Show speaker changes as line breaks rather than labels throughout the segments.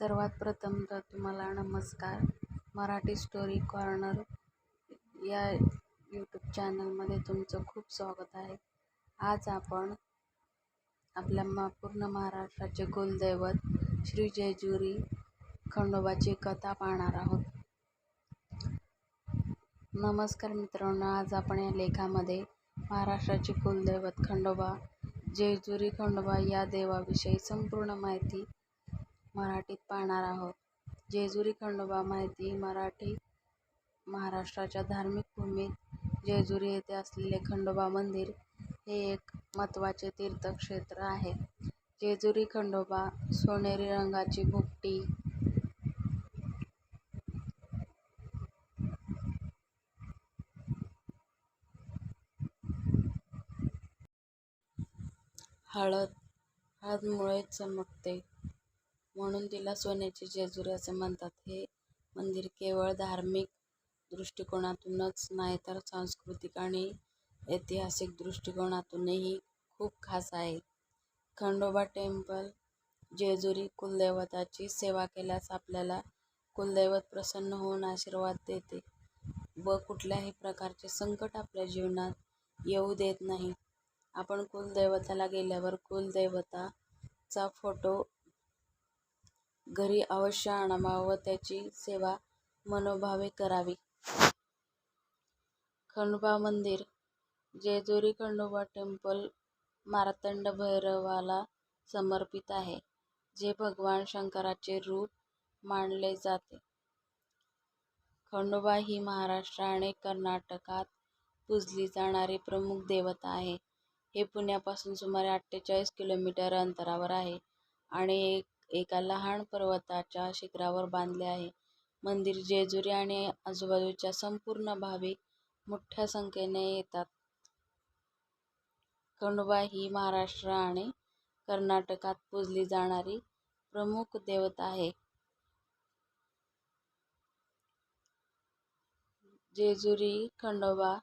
सर्वात प्रथम तर तुम्हाला नमस्कार. मराठी स्टोरी कॉर्नर या यूट्यूब चॅनलमध्ये तुमचं खूप स्वागत आहे. आज आपण आपल्या मा पूर्ण महाराष्ट्राचे कुलदैवत श्री जेजुरी खंडोबाची कथा पाहणार आहोत. नमस्कार मित्रांनो आज आपण या लेखामध्ये महाराष्ट्राचे कुलदैवत खंडोबा जेजुरी खंडोबा या देवाविषयी संपूर्ण माहिती मराठीत पाहणार आहोत. जेजुरी खंडोबा माहिती मराठी महाराष्ट्राच्या धार्मिक भूमीत जेजुरी येथे असलेले खंडोबा मंदिर हे एक महत्त्वाचे तीर्थक्षेत्र आहे. जेजुरी खंडोबा सोनेरी रंगाची भुकटी हळद हळदमुळे चमकते. म्हणून तिला सोन्याची जेजुरी असे म्हणतात. हे मंदिर केवळ धार्मिक दृष्टिकोनातूनच नाही तर सांस्कृतिक आणि ऐतिहासिक दृष्टिकोनातूनही खूप खास आहे. खंडोबा टेम्पल जेजुरी कुलदैवताची सेवा केल्यास आपल्याला कुलदैवत प्रसन्न होऊन आशीर्वाद देते व कुठल्याही प्रकारचे संकट आपल्या जीवनात येऊ देत नाही. आपण कुलदैवताला गेल्यावर कुलदैवताचा फोटो घरी अवश्य आणावा व त्याची सेवा मनोभावे करावी. खंडोबा मंदिर जेजुरी खंडोबा टेम्पल मार्तंड भैरवाला समर्पित आहे जे भगवान शंकराचे रूप मानले जाते. खंडोबा ही महाराष्ट्र आणि कर्नाटकात पूजली जाणारी प्रमुख देवता आहे. हे पुण्यापासून सुमारे अठ्ठेचाळीस किलोमीटर अंतरावर आहे आणि एक एका लहान पर्वताच्या शिखरावर बांधले आहे. मंदिर जेजुरी आणि आजूबाजूच्या संपूर्ण भाविक मोठ्या संख्येने येतात. खंडोबा ही महाराष्ट्र आणि कर्नाटकात पूजली जाणारी प्रमुख देवता आहे. जेजुरी खंडोबा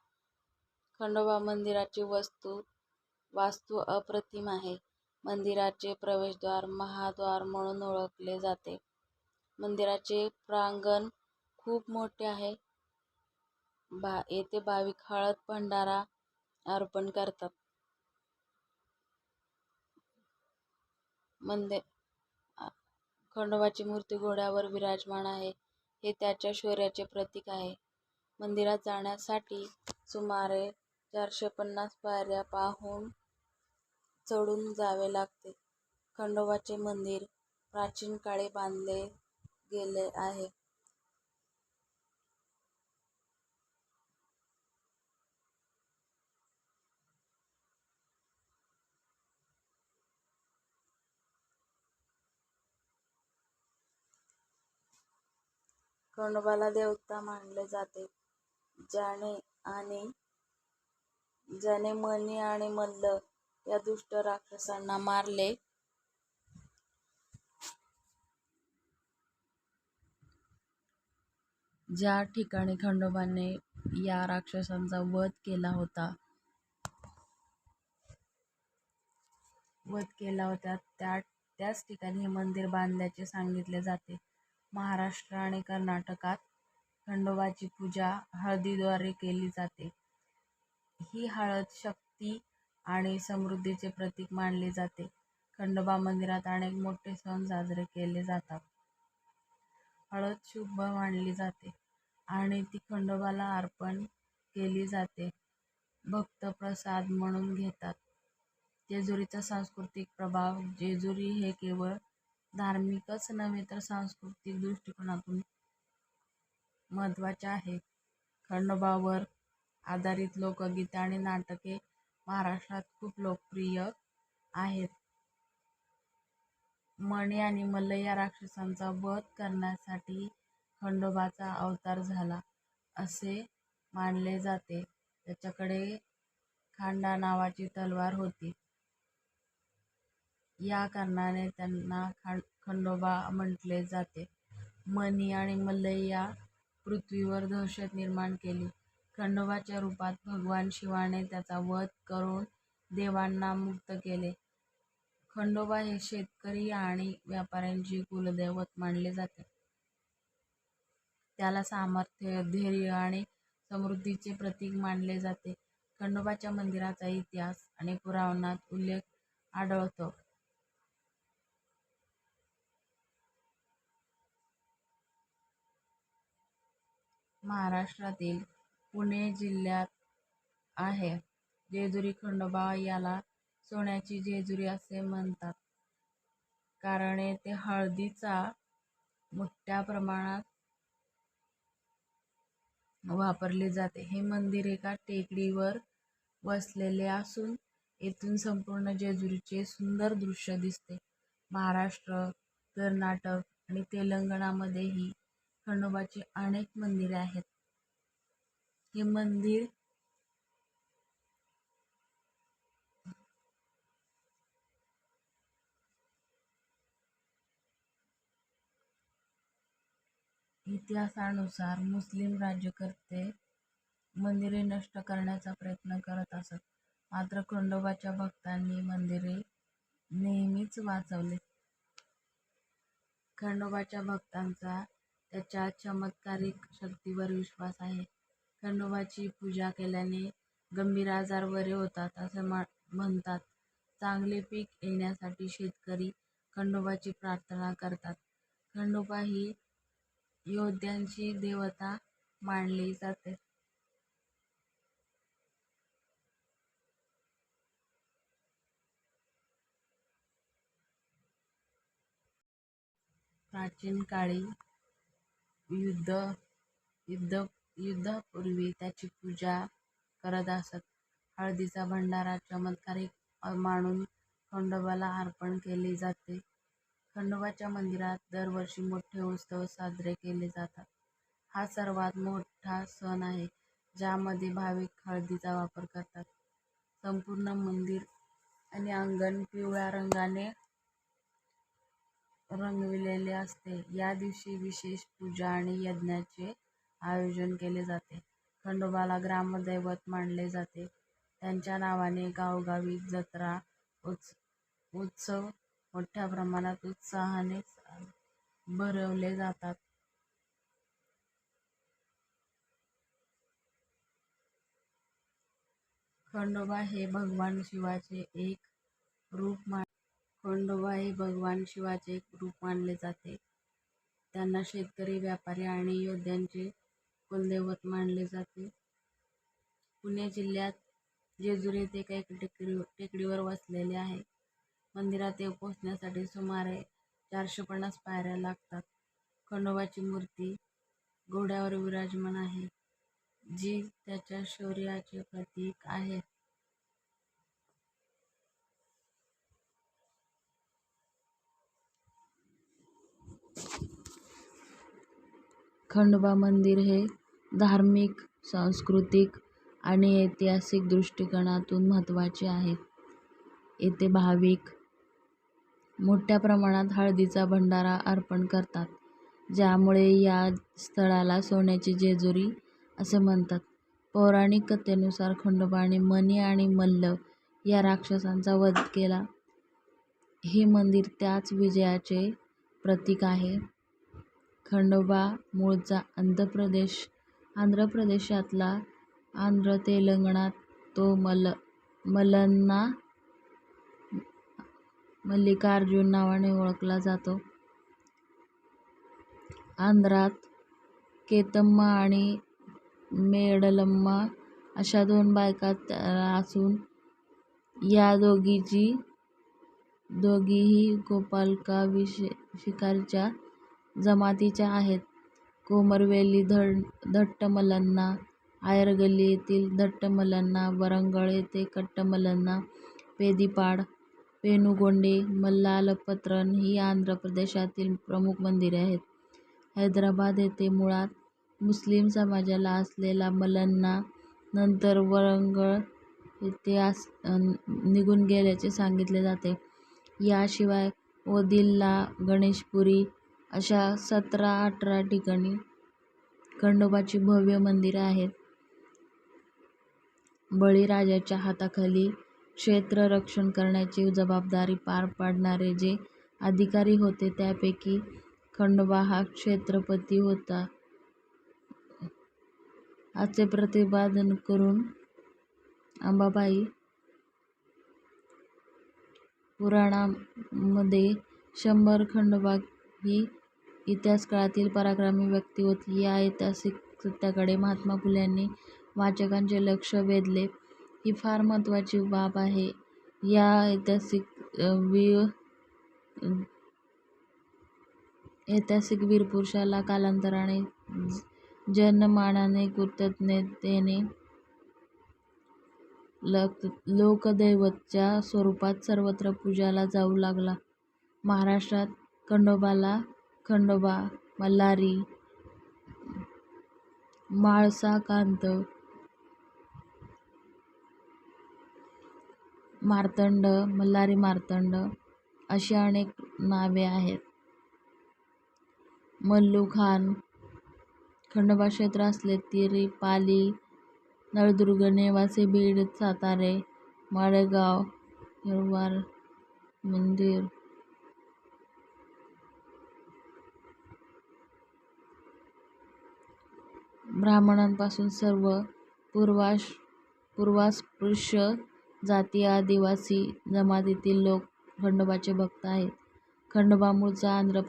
खंडोबा मंदिराची वस्तू वास्तू अप्रतिम आहे. मंदिराचे प्रवेशद्वार महाद्वार म्हणून ओळखले जाते. मंदिराचे प्रांगण खूप मोठे आहे. बा येथे भाविक हळद भंडारा अर्पण करतात. मंदिर खंडोबाची मूर्ती घोड्यावर विराजमान आहे. हे त्याच्या शौर्याचे प्रतीक आहे. मंदिरात जाण्यासाठी सुमारे चारशे पन्नास पायऱ्या पाहून चढून जावे लागते. खंडोबाचे मंदिर प्राचीन काळी बांधले गेले आहे. खंडोबाला देवता मानले जाते. ज्याने आणि ज्याने मणी आणि मल्ल या दुष्ट राक्षसांना मारले. ज्या ठिकाणी खंडोबाने या राक्षसांचा वध केला होता वध केला होता त्या त्याच ठिकाणी हे मंदिर बांधल्याचे सांगितले जाते. महाराष्ट्र आणि कर्नाटकात खंडोबाची पूजा हळदीद्वारे केली जाते. ही हळद शक्ती आणि समृद्धीचे प्रतीक मानली जाते. खंडोबा मंदिरात अनेक मोठे सण साजरे केले जातात. हळद शुभ मानली जाते आणि ती खंडोबाला अर्पण केली जाते. भक्त प्रसाद म्हणून घेतात. जेजुरीचा सांस्कृतिक प्रभाव जेजुरी हे केवळ धार्मिकच नव्हे तर सांस्कृतिक दृष्टिकोनातून महत्त्वाचे आहे. खंडोबावर आधारित लोकगीते आणि नाटके महाराष्ट्रात खूप लोकप्रिय आहेत. मणी आणि मल्ल या राक्षसांचा वध करण्यासाठी खंडोबाचा अवतार झाला असे मानले जाते. त्याच्याकडे खांडा नावाची तलवार होती. या कारणाने त्यांना खां खंडोबा म्हटले जाते. मणी आणि मल्ल या पृथ्वीवर दहशत निर्माण केली. खंडोबाच्या रूपात भगवान शिवाने त्याचा वध करून देवांना मुक्त केले खंडोबा हे शेतकरी आणि व्यापाऱ्यांचे कुलदैवत मानले जाते. त्याला सामर्थ्य, धैर्य आणि समृद्धीचे प्रतीक मानले जाते. खंडोबाच्या मंदिराचा इतिहास आणि पुराणात उल्लेख आढळतो. महाराष्ट्रातील पुणे जिल्ह्यात आहे. जेजुरी खंडोबा याला सोन्याची जेजुरी असे म्हणतात कारण येथे हळदीचा मोठ्या प्रमाणात वापरले जाते. हे मंदिर एका टेकडीवर वसलेले असून येथून संपूर्ण जेजुरीचे सुंदर दृश्य दिसते. महाराष्ट्र, कर्नाटक आणि तेलंगणामध्येही खंडोबाची अनेक मंदिरे आहेत. हे मंदिर इतिहासानुसार मुस्लिम राज्यकर्ते मंदिरे नष्ट करण्याचा प्रयत्न करत असत. मात्र खंडोबाच्या भक्तांनी मंदिरे नेहमीच वाचवले खंडोबाच्या भक्तांचा त्याच्या चमत्कारिक शक्तीवर विश्वास आहे. खंडोबाची पूजा केल्याने गंभीर आजार बरे होतात असे म्हणतात. चांगले पीक येण्यासाठी शेतकरी खंडोबाची प्रार्थना करतात. खंडोबा ही योद्ध्यांची देवता मानली जाते. प्राचीन काळी युद्ध युद्ध युद्धापूर्वी त्याची पूजा करत असत. हळदीचा भंडारा चमत्कारिक मानून खंडोबाला अर्पण केले जाते. खंडोबाच्या मंदिरात दरवर्षी मोठे उत्सव साजरे केले जातात. हा सर्वात मोठा सण आहे ज्यामध्ये भाविक हळदीचा वापर करतात. संपूर्ण मंदिर आणि अंगण पिवळ्या रंगाने रंगविलेले असते. या दिवशी विशेष पूजा आणि यज्ञाचे आयोजन केले जाते. खंडोबाला ग्रामदैवत मानले जाते. त्यांच्या नावाने गावोगावी जत्रा, उत्स उत्सव मोठ्या प्रमाणात उत्साहाने भरवले जातात. खंडोबा हे भगवान शिवाचे एक रूप मानले जाते. त्यांना शेतकरी, व्यापारी आणि योद्ध्यांचे कुलदैवत मानले जाते. पुणे जिल्ह्यात जेजुरी येथे एका टेकडीवर वसलेले आहे. मंदिरात पोहोचण्यासाठी सुमारे चारशे पन्नास पायऱ्या लागतात. खंडोबाची मूर्ती घोड्यावर विराजमान आहे, जी त्याच्या शौर्याचे प्रतीक आहे. खंडोबा मंदिर हे धार्मिक, सांस्कृतिक आणि ऐतिहासिक दृष्टिकोनातून महत्त्वाचे आहे. येथे भाविक मोठ्या प्रमाणात हळदीचा भंडारा अर्पण करतात, ज्यामुळे या स्थळाला सोन्याची जेजुरी असे म्हणतात. पौराणिक कथेनुसार खंडोबाने मणी आणि मल्ल या राक्षसांचा वध केला. हे मंदिर त्याच विजयाचे प्रतीक आहे. खंडोबा मूळचा आंध्र प्रदेश आंध्र प्रदेशातला आंध्र तेलंगणात तो मल्लिकार्जुन नावाने ओळखला जातो. आंध्रात केतम्मा आणि मेडलम्मा अशा दोन बायका असून या दोघीही गोपालका शिकारीच्या जमातीच्या आहेत. कोमरवेली धट्ट मल्लांना, आयरगल्ली येथील धट्ट मल्लांना, वरंगळ येथे कट्टमल्लांना, पेदिपाड, पेनुगोंडे, मल्लालपत्रन ही आंध्र प्रदेशातील प्रमुख मंदिरे आहेत. हैदराबाद येथे मुळात मुस्लिम समाजाला असलेला मल्लांना नंतर वरंगळ येथे निघून गेल्याचे सांगितले जाते. याशिवाय ओदिल्ला, गणेशपुरी अशा सतरा-अठरा ठिकाणी खंडोबाची भव्य मंदिरं आहेत. बळीराजाच्या हाताखाली क्षेत्र रक्षण करण्याची जबाबदारी पार पाडणारे जे अधिकारी होते त्यापैकी खंडोबा हा क्षेत्रपती होता असे प्रतिपादन करून अंबाबाई पुराणामध्ये शंभर खंडोबा ही इतिहास काळातील पराक्रमी व्यक्ती होती. या ऐतिहासिक सत्याकडे महात्मा फुल्यांनी वाचकांचे लक्ष वेधले ही फार महत्त्वाची बाब आहे. या ऐतिहासिक वीरपुरुषाला कालांतराने जनमानसाने कृतज्ञतेने लोकदैवतच्या स्वरूपात सर्वत्र पूजला जाऊ लागला. महाराष्ट्रात खंडोबाला खंडोबा, मल्हारी, म्हाळसाकांत, मार्तंड, मल्हारी मार्तंड अशी अनेक नावे आहेत. मल्लुखान खंडोबा क्षेत्र असले तरी पाली, नळदुर्ग, नेवासे, बीड, सातारे, माळेगाव, हिरवार मंदिर, ब्राह्मणांपासून सर्व पूर्वास्पृश्य जाती, आदिवासी जमातीतील लोक खंडोबाचे भक्त आहेत. खंडोबा मूळचा आंध्र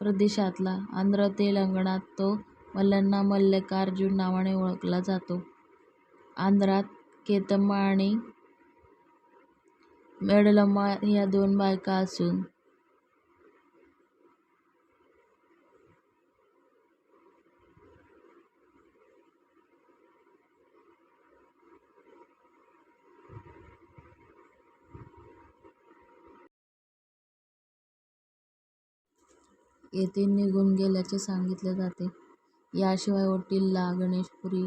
प्रदेशातला. आंध्र तेलंगणात तो मल्लन्ना मल्लिकार्जुन नावाने ओळखला जातो. आंध्रात केतम्मा आणि मेडलम्मा या दोन बायका असून येथे निघून गेल्याचे सांगितले जाते. याशिवाय ओटिल्ला, गणेशपुरी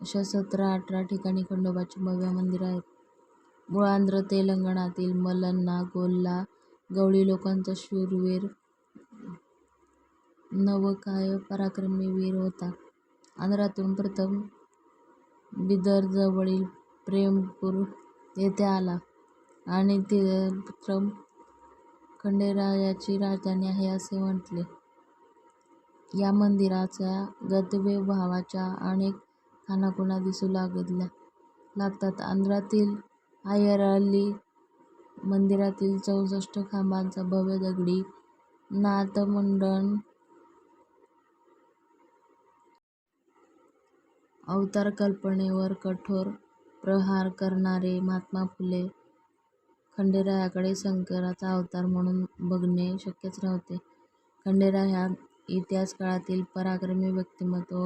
अशा सतरा अठरा ठिकाणी खंडोबाची भव्य मंदिरं आहेत. मूळ आंध्र तेलंगणातील मलन्ना गोल्ला गवळी लोकांचा शूरवीर नवकाय पराक्रमी वीर होता. आंध्रातून प्रथम बिदरजवळील प्रेमपूर येथे आला आणि प्रथम खंडेरायाची राजधानी आहे असे म्हटले. या मंदिराच्या गतवैभवाच्या अनेक खाणाखुणा दिसू लागतात. आंध्रातील अय्यरपल्ली मंदिरातील चौसष्ट खांबांचा भव्य दगडी नाथमंडप अवतारकल्पनेवर कठोर प्रहार करणारे महात्मा फुले खंडेरायाकडे शंकराचा अवतार म्हणून बघणे शक्यच नव्हते. खंडेराय हा इतिहासकाळातील पराक्रमी व्यक्तिमत्व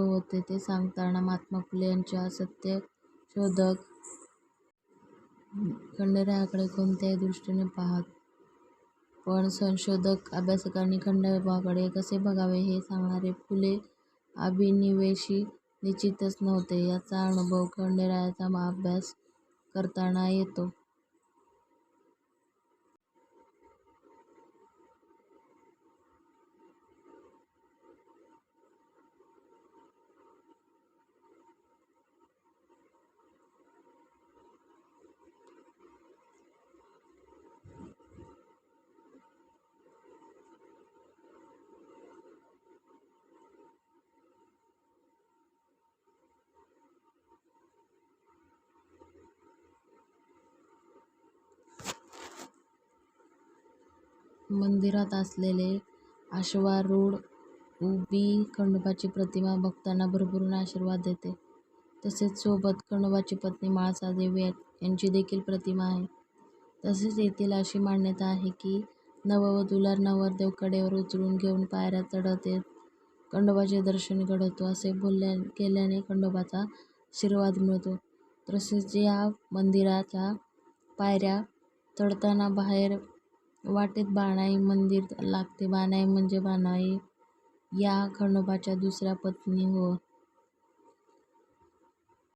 होते ते सांगताना महात्मा फुले यांच्या सत्यशोधक खंडेरायाकडे कोणत्याही दृष्टीने पाहत. पण संशोधक अभ्यासकांनी खंडोबाकडे कसे बघावे हे सांगणारे फुले अभिनिवेशी निश्चितच नव्हते. याचा अनुभव खंडेरायाचा अभ्यास करताना येतो. मंदिरात असलेले अश्वारूढ उभी खंडोबाची प्रतिमा भक्तांना भरभरून आशीर्वाद देते. तसेच सोबत खंडोबाची पत्नी म्हाळसादेवी यांची देखील प्रतिमा आहे. तसेच येथील अशी मान्यता आहे की नववधूला नवरदेव कडेवर उचलून घेऊन पायऱ्या चढत येत खंडोबाचे दर्शन घडवतो असे केल्याने खंडोबाचा आशीर्वाद मिळतो. तसेच या मंदिराच्या पायऱ्या चढताना बाहेर वाटेत बाणाई मंदिर लागते. बाणाई म्हणजे बाणाई या खंडोबाच्या दुसऱ्या पत्नी हो